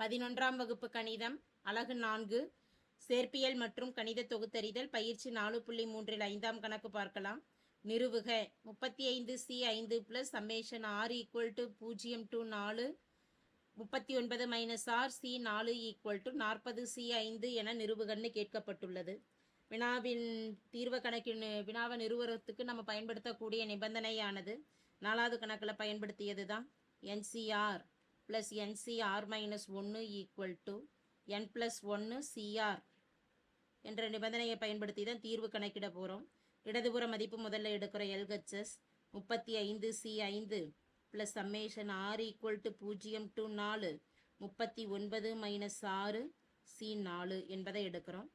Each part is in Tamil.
பதினொன்றாம் வகுப்பு கணிதம் அலகு நான்கு சேர்ப்பியல் மற்றும் கணித தொகுத்தறிதல் பயிற்சி நாலு புள்ளி மூன்றில் ஐந்தாம் கணக்கு பார்க்கலாம். நிறுவுக. முப்பத்தி ஐந்து சி ஐந்து plus summation R equal to பூஜ்ஜியம் டு நாலு. முப்பத்தி ஒன்பது மைனஸ் ஆர் சி நாலு ஈக்குவல் டு நாற்பது சி ஐந்து என நிறுவுகன்னு கேட்கப்பட்டுள்ளது. வினாவின் தீர்வு கணக்கின் வினாவை நிறுவனத்துக்கு நம்ம பயன்படுத்தக்கூடிய நிபந்தனையானது நாலாவது கணக்கில் பயன்படுத்தியது தான் என்சிஆர் ப்ளஸ் என்சிஆர் மைனஸ் ஒன்று ஈக்குவல் டு என் ப்ளஸ் ஒன்று சிஆர் என்ற நிபந்தனையை பயன்படுத்தி தான் தீர்வு கணக்கிட போகிறோம் இடதுபுற மதிப்பு முதல்ல எடுக்கிற எல்ஹெச்எஸ் முப்பத்தி ஐந்து சி ஐந்து ப்ளஸ் சம்மேஷன் ஆறு ஈக்குவல் டு பூஜ்ஜியம் டு நாலு முப்பத்தி ஒன்பது மைனஸ் ஆறு சி நாலு என்பதை எடுக்கிறோம்.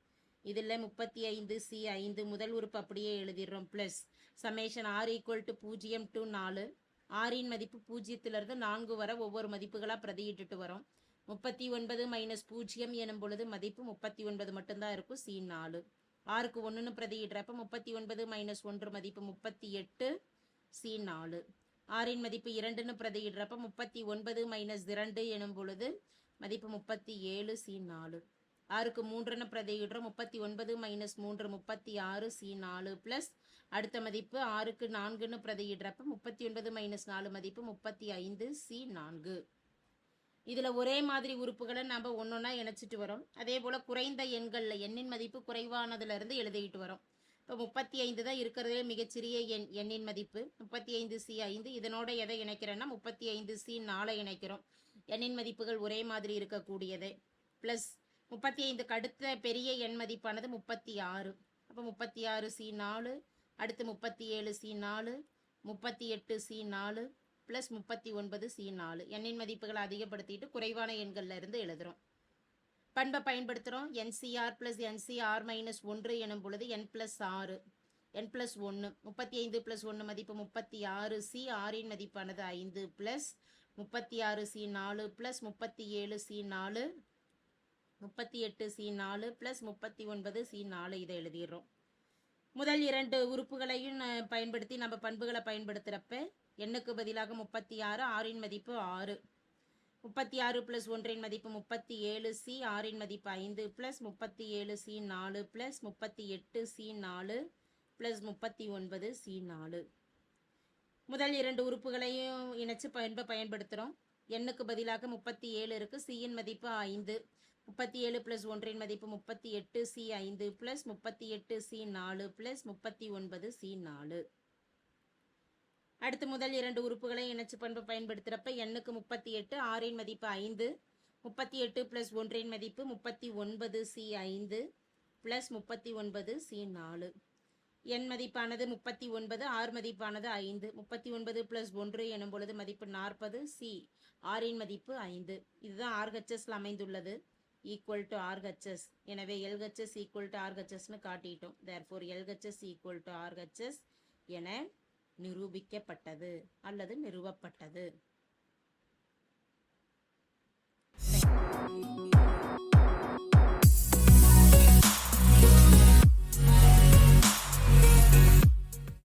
இதில் முப்பத்தி ஐந்து சி ஐந்து முதல் உறுப்பு அப்படியே எழுதிடுறோம். Plus summation R equal to பூஜ்ஜியம் டு நாலு ஆறின் மதிப்பு பூஜ்ஜியத்திலிருந்து நான்கு வரை ஒவ்வொரு மதிப்புகளாக பிரதியிட்டுட்டு வரோம். முப்பத்தி ஒன்பது மைனஸ் பூஜ்ஜியம் எனும் பொழுது மதிப்பு முப்பத்தி ஒன்பது மட்டும்தான் இருக்கும். சி நாலு. ஆறுக்கு ஒன்றுன்னு பிரதியிடுறப்ப முப்பத்தி ஒன்பது மைனஸ் ஒன்று மதிப்பு முப்பத்தி எட்டு சி நாலு. ஆறின் மதிப்பு இரண்டுன்னு பிரதியிடுறப்ப முப்பத்தி ஒன்பது மைனஸ் இரண்டு எனும் பொழுது மதிப்பு முப்பத்தி ஏழு சி நாலு. ஆறுக்கு மூன்றுன்னு பிரதியிடுறோம். முப்பத்தி ஒன்பது மைனஸ் மூன்று முப்பத்தி ஆறு சி நாலு ப்ளஸ் அடுத்த மதிப்பு ஆறுக்கு நான்குன்னு பிரதியிடுறப்ப முப்பத்தி ஒன்பது மைனஸ் நாலு மதிப்பு முப்பத்தி ஐந்து சி நான்கு. இதில் ஒரே மாதிரி உறுப்புகளை நம்ம ஒன்றொன்னா இணைச்சிட்டு வரோம். அதே போல் குறைந்த எண்களில் எண்ணின் மதிப்பு குறைவானதுலேருந்து எழுதிக்கிட்டு வரோம். இப்போ முப்பத்தி ஐந்து தான் இருக்கிறதே மிகச்சிறிய எண் எண்ணின் மதிப்பு. முப்பத்தி ஐந்து சி ஐந்து. இதனோட எதை இணைக்கிறேன்னா முப்பத்தி ஐந்து சி நாலை இணைக்கிறோம். எண்ணின் மதிப்புகள் ஒரே மாதிரி இருக்கக்கூடியது. ப்ளஸ் முப்பத்தி ஐந்துக்கு அடுத்த பெரிய எண் மதிப்பானது முப்பத்தி ஆறு. அப்போ முப்பத்தி ஆறு சி நாலு அடுத்து முப்பத்தி ஏழு சி நாலு முப்பத்தி எட்டு சி நாலு ப்ளஸ் முப்பத்தி ஒன்பது சி நாலு. எண்ணின் மதிப்புகளை அதிகப்படுத்திட்டு குறைவான எண்களில் இருந்து எழுதுகிறோம் பண்பை பயன்படுத்துகிறோம் என்சிஆர் ப்ளஸ் என்சிஆர் மைனஸ் ஒன்று எனும் பொழுது என் ப்ளஸ் ஆறு என் ப்ளஸ் ஒன்று முப்பத்தி ஐந்து ப்ளஸ் ஒன்று மதிப்பு முப்பத்தி ஆறு. சி ஆறின் மதிப்பானது ஐந்து ப்ளஸ் முப்பத்தி ஆறு சி நாலு ப்ளஸ் முப்பத்தி ஏழு சி நாலு முப்பத்தி எட்டு சி நாலு ப்ளஸ் முப்பத்தி ஒன்பது சி நாலு இதை எழுதிடுறோம். முதல் இரண்டு உறுப்புகளையும் பயன்படுத்தி நம்ம பண்புகளை பயன்படுத்துகிறப்ப எண்ணுக்கு பதிலாக முப்பத்தி ஆறு ஆறின் மதிப்பு ஆறு. முப்பத்தி ஆறு ப்ளஸ் ஒன்றின் மதிப்பு முப்பத்தி ஏழு சி ஆறின் மதிப்பு ஐந்து ப்ளஸ் முப்பத்தி ஏழு சி நாலு ப்ளஸ் முப்பத்தி எட்டு சி நாலு ப்ளஸ் முப்பத்தி ஒன்பது சி நாலு. முதல் இரண்டு உறுப்புகளையும் இணைச்சு பயன்ப பயன்படுத்துகிறோம் எண்ணுக்கு பதிலாக முப்பத்தி ஏழு இருக்கு சியின் மதிப்பு ஐந்து. முப்பத்தி ஏழு ப்ளஸ் ஒன்றின் மதிப்பு முப்பத்தி எட்டு சி ஐந்து ப்ளஸ் முப்பத்தி எட்டு சி நாலு ப்ளஸ் முப்பத்தி ஒன்பது சி நாலு. அடுத்து முதல் இரண்டு உறுப்புகளை இணைச்சு பண்பு பயன்படுத்துகிறப்ப எண்ணுக்கு முப்பத்தி எட்டு ஆறின் மதிப்பு ஐந்து முப்பத்தி எட்டு ப்ளஸ் ஒன்றின் மதிப்பு முப்பத்தி ஒன்பது சி ஐந்து ப்ளஸ் முப்பத்தி ஒன்பது சி நாலு. எண் மதிப்பானது முப்பத்தி ஒன்பது ஆர் மதிப்பானது ஐந்து முப்பத்தி ஒன்பது ப்ளஸ் ஒன்று எனும் பொழுது மதிப்பு நாற்பது சி ஆரின் மதிப்பு ஐந்து. இதுதான் ஆர்ஹெச்எஸ்ல அமைந்துள்ளது. ஈக்குவல் டு ஆர்ஹெச்எஸ் எனவே எல்ஹெச்எஸ் ஈக்குவல் டு ஆர்ஹெச்எஸ்னு காட்டிட்டோம். There therefore LHS equal to RHS என நிரூபிக்கப்பட்டது அல்லது நிறுவப்பட்டது.